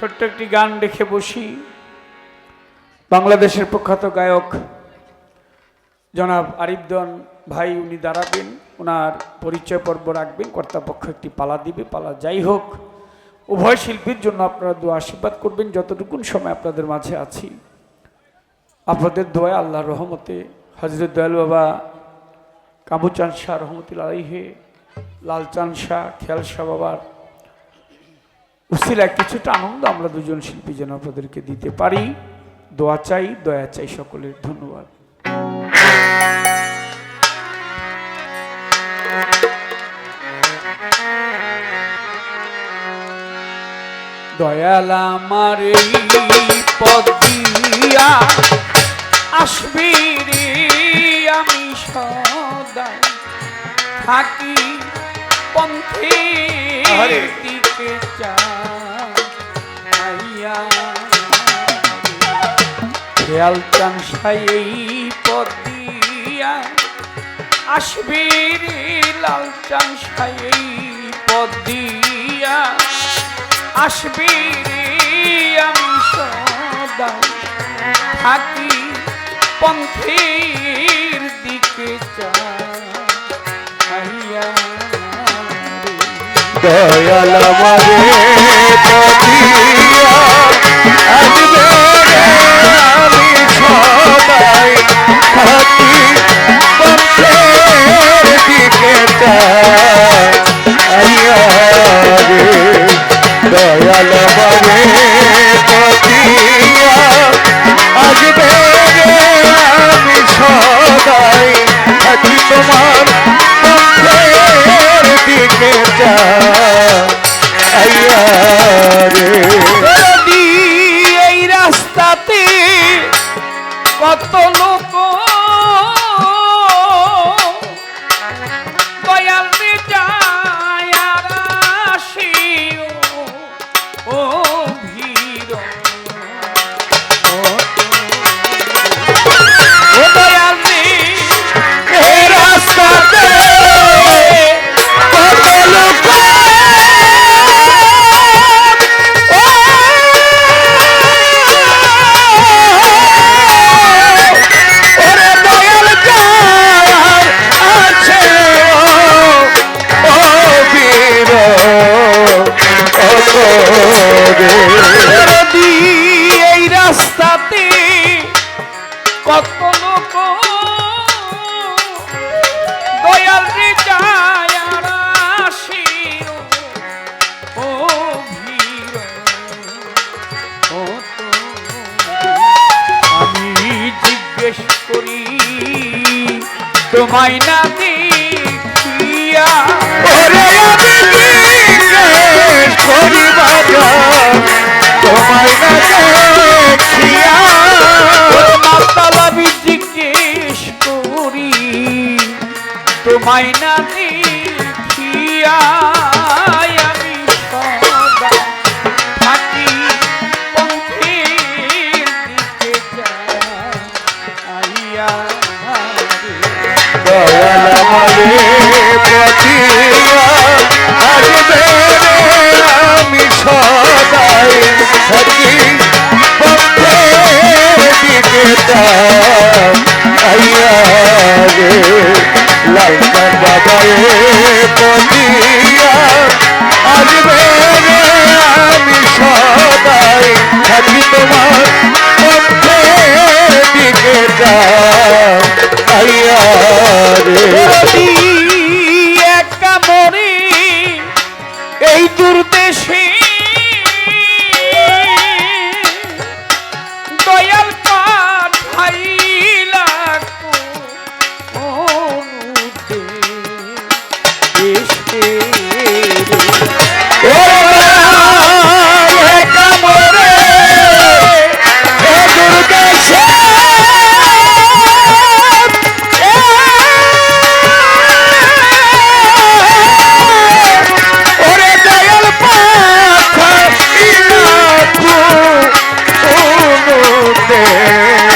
ছোট্ট একটি গান রেখে বসি। বাংলাদেশের প্রখ্যাত গায়ক জনাব আরিফদন ভাই, উনি দাঁড়াবেন ওনার পরিচয় পর্ব রাখবেন, কর্তাপক্ষ একটি পালা দিবে, পালা যাই হোক। উভয় শিল্পীর জন্য আপনারা দোয়া আশীর্বাদ করবেন, যতটুকুন সময় আপনাদের মাঝে আছি। আপনাদের দোয়া আল্লাহর রহমতে হজরত দয়াল বাবা কাবুচান শাহ রহমতুল আলাইহে, লালচান শাহ, খেয়াল শাহ বাবার উসিলায় কিছুটা আনন্দ আমরা দুজন শিল্পী যেন আপনাদেরকে দিতে পারি। দোয়া চাই, দয়া চাই সকলের, ধন্যবাদ। দয়াল আমার এই পদ দিয়া আসবি রে আমি সদাই থাকি পন্থে আহারে। দিকে চাইয়া খেয়াল চান সাই এই পদ দিয়া আসবি রে লাল চান সাই এই পদ দিয়া আসবি আমি সদা থাকি পন্থীর দিকে চাইয়া। দয়াল আমারে রে যদি এই রাস্তাতে কত লোক যদি এই রাস্তাতে কত লোক দয়াল রে ও ভিড় আমি জিজ্ঞেস করি, তোমায় না দেখিয়া তোমায় না দে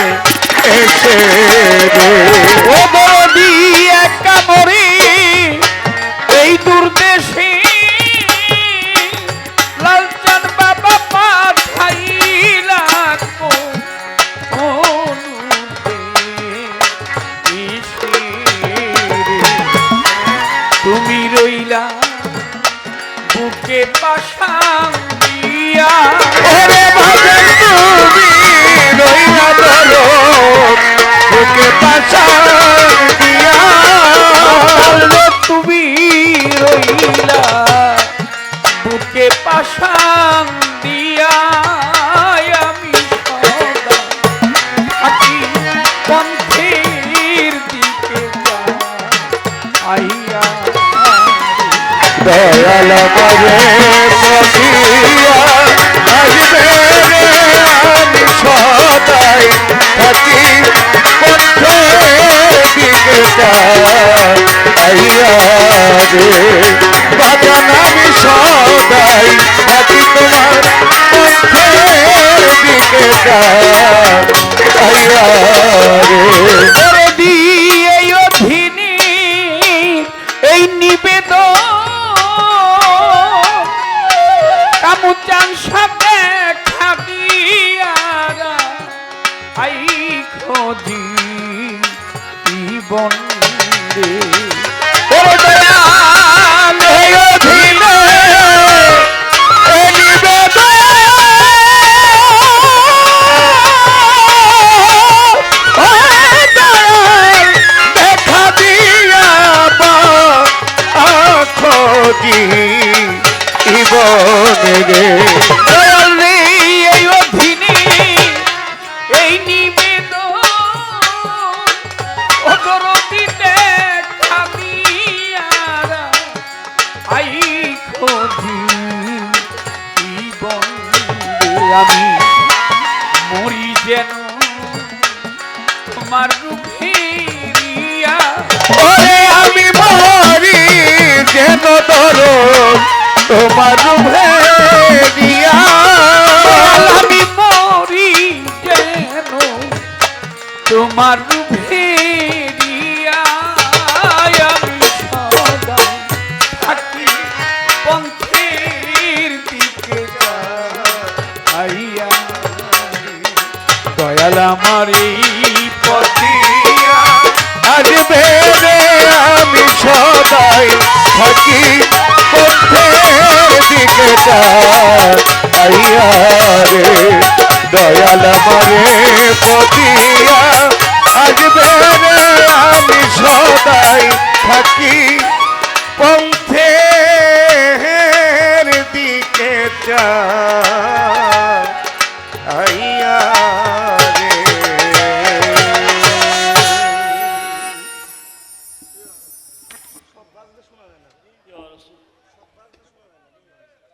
দয়াল মরে পথিয়া আসবে আমি সদাই থাকি। পথের দিকে আইয়া রে বাজান আমি সদাই থাকি তোমার পথের দিকে আইয়া রে বন্দে ওরে দয়াল এই অধীনে দয়াল রে। তোমার ভেরিয়া। আমি মরি যেন তোমার ভেরিয়া। আমি সদা থাকি পন্থের দিকে আইয়া দয়াল আমার আমি সদাই থাকি। দিকে আইয়া রে দয়াল মারে পতিয়া আসবে আমি সদাই থাকি। পন্থের দিকে চা